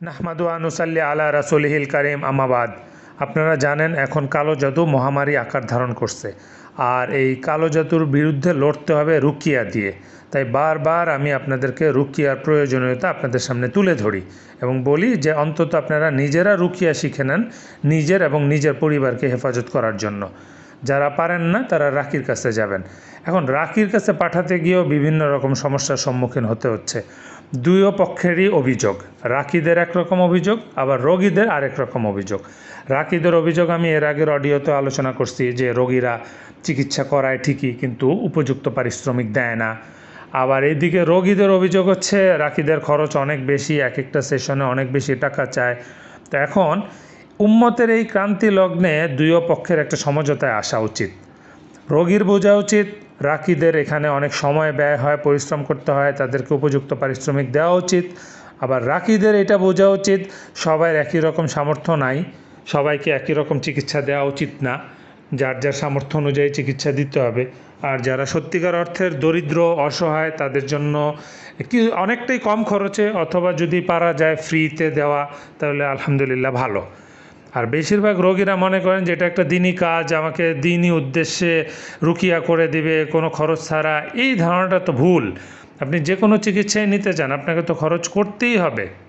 নাহমাদু আনুসাল্লি আলা রাসুলহিল কারিম আমাবাদ আপনারা জানেন এখন কালো জাদু মহামারী আকার ধারণ করছে। আর এই কালো জাদুর বিরুদ্ধে লড়তে হবে রুকিয়া দিয়ে। তাই বারবার আমি আপনাদেরকে রুকিয়ার প্রয়োজনীয়তা আপনাদের সামনে তুলে ধরি এবং বলি যে অন্তত আপনারা নিজেরা রুকিয়া শিখে নেন নিজের এবং নিজের পরিবারকে হেফাজত করার জন্য। যারা পারেন না, তারা রাকির কাছে যাবেন। এখন রাকির কাছে পাঠাতে গিয়েও বিভিন্ন রকম সমস্যার সম্মুখীন হতে হচ্ছে। দুইও পক্ষেরই অভিযোগ। রাকিদের একরকম অভিযোগ, আবার রোগীদের আরেক রকম অভিযোগ। রাকিদের অভিযোগ আমি এর আগের অডিওতে আলোচনা করছি যে রোগীরা চিকিৎসা করায় ঠিকই, কিন্তু উপযুক্ত পারিশ্রমিক দেয় না। আবার এদিকে রোগীদের অভিযোগ হচ্ছে, রাকিদের খরচ অনেক বেশি এক একটা সেশনে অনেক বেশি টাকা চায়। তো এখন উম্মতের এই ক্রান্তি লগ্নে দুইও পক্ষের একটা সমঝোতায় আসা উচিত। রোগীর বোঝা উচিত রাকিদের এখানে অনেক সময় ব্যয় হয়, পরিশ্রম করতে হয়, তাদেরকে উপযুক্ত পারিশ্রমিক দেওয়া উচিত। আবার রাকিদের এটা বোঝা উচিত সবার একই রকম সামর্থ্য নাই, সবাইকে একই রকম চিকিৎসা দেওয়া উচিত না। যার যার সামর্থ্য অনুযায়ী চিকিৎসা দিতে হবে। আর যারা সত্যিকার অর্থের দরিদ্র, অসহায়, তাদের জন্য কি অনেকটাই কম খরচে অথবা যদি পারা যায় ফ্রিতে দেওয়া, তাহলে আলহামদুলিল্লাহ ভালো। আর বেশিরভাগ রোগীরা মনে করেন যে এটা একটা দিনই কাজ, আমাকে দিনই উদ্দেশ্যে রুকিয়া করে দিবে, কোনো খরচ ছাড়া। এই ধারণাটা তো ভুল। আপনি যে কোনো চিকিৎসাই নিতে চান, আপনাকে তো খরচ করতেই হবে।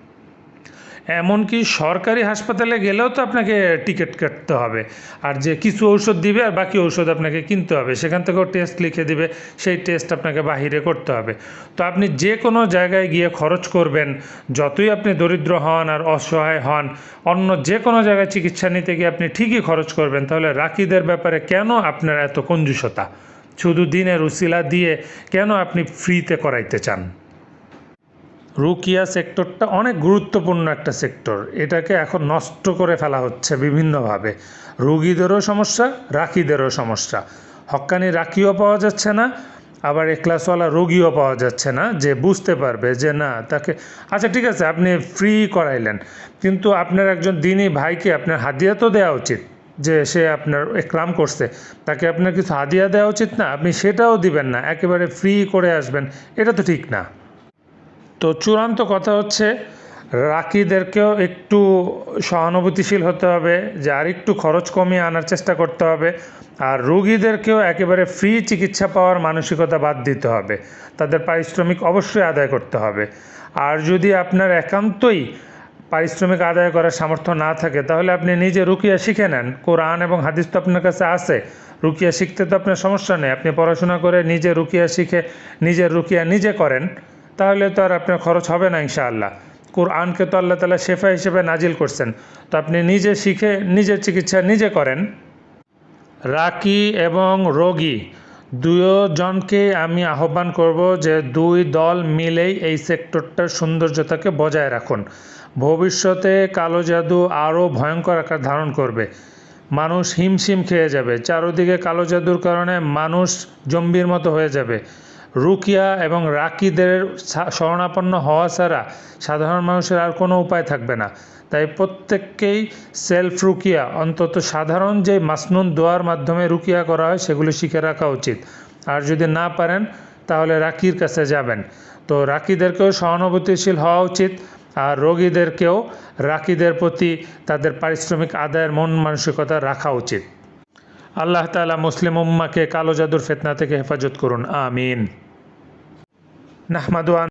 এমনকি সরকারি হাসপাতালে গেলেও তো আপনাকে টিকিট কাটতে হবে। আর যে কিছু ঔষধ দিবে আর বাকি ঔষধ আপনাকে কিনতে হবে। সেখান থেকেও টেস্ট লিখে দিবে, সেই টেস্ট আপনাকে বাহিরে করতে হবে। তো আপনি যে কোনো জায়গায় গিয়ে খরচ করবেন, যতই আপনি দরিদ্র হন আর অসহায় হন, অন্য যে কোনো জায়গায় চিকিৎসা নিতে গিয়ে আপনি ঠিকই খরচ করবেন। তাহলে রাকিদের ব্যাপারে কেন আপনার এত কঞ্জুসতা? শুধু দিনের উসিলা দিয়ে কেন আপনি ফ্রিতে করাইতে চান? রুকিয়া সেক্টরটা অনেক গুরুত্বপূর্ণ একটা সেক্টর। এটাকে এখন নষ্ট করে ফেলা হচ্ছে বিভিন্নভাবে। রুগীদেরও সমস্যা, রাখিদেরও সমস্যা। হক্কানি রাখিও পাওয়া যাচ্ছে না, আবার এক্লাসওয়ালা রোগীও পাওয়া যাচ্ছে না, যে বুঝতে পারবে যে না, তাকে আচ্ছা ঠিক আছে, আপনি ফ্রি করাইলেন, কিন্তু আপনার একজন দিনই ভাইকে আপনার হাদিয়া তো দেওয়া উচিত, যে সে আপনার একরাম করছে। তাকে আপনার কিছু হাদিয়া দেওয়া উচিত না, আপনি সেটাও দিবেন না, একেবারে ফ্রি করে আসবেন, এটা তো ঠিক না। তো চূড়ান্ত কথা হচ্ছে, রাকিদেরকেও একটু সহানুভূতিশীল হতে হবে, যে আর একটু খরচ কমিয়ে আনার চেষ্টা করতে হবে, আর রোগীদেরকেও একেবারে ফ্রি চিকিৎসা পাওয়ার মানসিকতা বাদ দিতে হবে। তাদের পারিশ্রমিক অবশ্যই আদায় করতে হবে। আর যদি আপনার একান্তই পারিশ্রমিক আদায় করার সামর্থ্য না থাকে, তাহলে আপনি নিজে রুকিয়া শিখে নেন। কোরআন এবং হাদিস তো আপনার কাছে আছে। রুকিয়া শিখতে তো আপনার সমস্যা নেই। আপনি পড়াশোনা করে নিজে রুকিয়া শিখে, নিজের রুকিয়া নিজে করেন। তাহলে তো আর আপনার খরচ হবে না ইনশাআল্লাহ। কোরআনকে তো আল্লাহ তালা শেফা হিসেবে নাজিল করছেন। তো আপনি নিজে শিখে, নিজের চিকিৎসা নিজে করেন। রাকি এবং রোগী দুজনকে আমি আহ্বান করব যে দুই দল মিলেই এই সেক্টরটার সৌন্দর্যতাকে বজায় রাখুন। ভবিষ্যতে কালো জাদু আরও ভয়ঙ্কর আকার ধারণ করবে। মানুষ হিমশিম খেয়ে যাবে। চারোদিকে কালো জাদুর কারণে মানুষ জম্বির মতো হয়ে যাবে। রুকিয়া এবং রাকিদের শরণাপন্ন হওয়া ছাড়া সাধারণ মানুষের আর কোনো উপায় থাকবে না। তাই প্রত্যেককেই সেলফ রুকিয়া, অন্তত সাধারণ যে মাসনুন দোয়ার মাধ্যমে রুকিয়া করা হয়, সেগুলো শিখে রাখা উচিত। আর যদি না পারেন, তাহলে রাকির কাছে যাবেন। তো রাকিদেরকেও সহানুভূতিশীল হওয়া উচিত, আর রোগীদেরকেও রাকিদের প্রতি তাদের পারিশ্রমিক আদায়ের মন মানসিকতা রাখা উচিত। আল্লাহ তালা মুসলিম উম্মাকে কালো জাদুর ফেতনা থেকে হেফাজত করুন আমিন। নাহমাদু